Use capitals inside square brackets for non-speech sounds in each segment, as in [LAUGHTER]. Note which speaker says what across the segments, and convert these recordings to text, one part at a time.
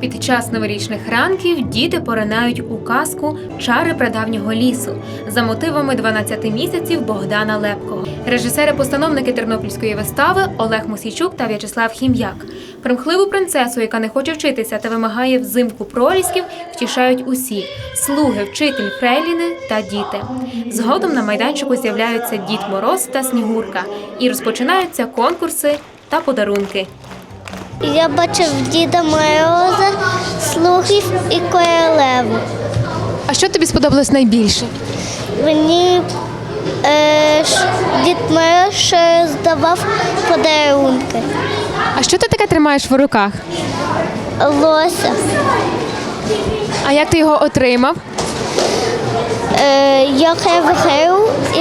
Speaker 1: Під час новорічних ранків діти поринають у казку Чари прадавнього лісу за мотивами 12 місяців Богдана Лепкого. Режисери-постановники тернопільської вистави Олег Мосійчук та В'ячеслав Хім'як. Примхливу принцесу, яка не хоче вчитися та вимагає взимку пролісків, втішають усі слуги, вчитель, фрейліни та діти. Згодом на майданчику з'являються Дід Мороз та Снігурка, і розпочинаються конкурси та подарунки.
Speaker 2: Я бачив Діда Мороза, слугів і королеву.
Speaker 1: А що тобі сподобалось найбільше?
Speaker 2: Мені е, Дід Мороз ще здавав подарунки.
Speaker 1: А що ти таке тримаєш в руках?
Speaker 2: Лося.
Speaker 1: А як ти його отримав?
Speaker 2: Е, я гру і,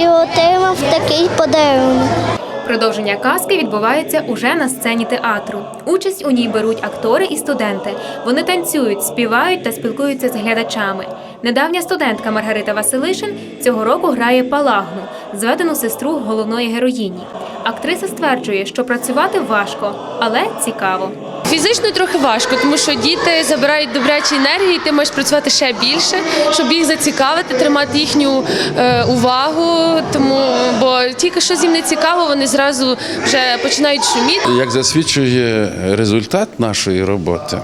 Speaker 2: і отримав такий подарунок.
Speaker 1: Продовження казки відбувається уже на сцені театру. Участь у ній беруть актори і студенти. Вони танцюють, співають та спілкуються з глядачами. Недавня студентка Маргарита Василишин цього року грає Палагну, зведену сестру головної героїні. Актриса стверджує, що працювати важко, але цікаво.
Speaker 3: Фізично трохи важко, тому що діти забирають добрячі енергії, ти можеш працювати ще більше, щоб їх зацікавити, тримати їхню е, увагу. Тому бо тільки що їм не цікаво, вони зразу вже починають шуміти.
Speaker 4: Як засвідчує результат нашої роботи,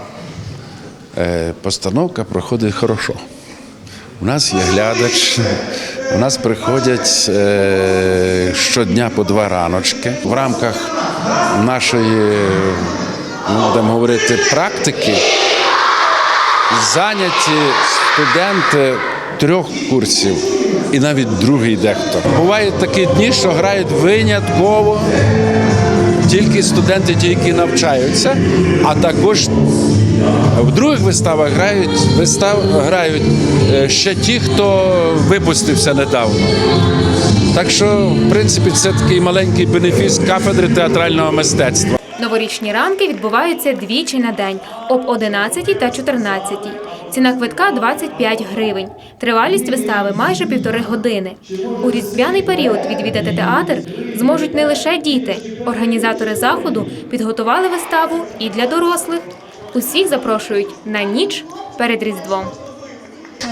Speaker 4: е, постановка проходить хорошо. У нас є глядач, у нас приходять е, щодня по два раночки. В рамках нашої, будемо говорити, практики зайняті студенти трьох курсів і навіть другий дехто. Бувають такі дні, що грають винятково тільки студенти, ті, які навчаються, а також в других виставах грають вистав грають е, ще ті, хто випустився недавно. Так що, в принципі, це такий маленький бенефіс кафедри театрального мистецтва.
Speaker 1: Новорічні ранки відбуваються двічі на день об 11 та 14. Ціна квитка 25 гривень. Тривалість вистави майже півтори години. У різдвяний період відвідати театр зможуть не лише діти. Організатори заходу підготували виставу і для дорослих. Усіх запрошують на ніч перед Різдвом.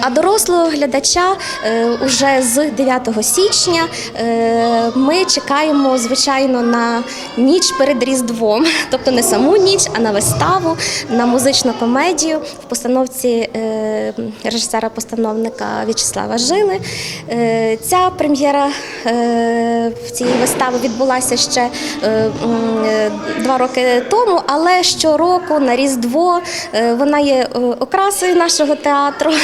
Speaker 5: А дорослого глядача е, уже з 9 січня е, ми чекаємо, звичайно, на ніч перед Різдвом, [LAUGHS] тобто не саму ніч, а на виставу, на музичну комедію в постановці е, режисера-постановника В'ячеслава Жили. Ця прем'єра в цій вистави відбулася ще два роки тому, але щороку на Різдво вона є окрасою нашого театру. [LAUGHS]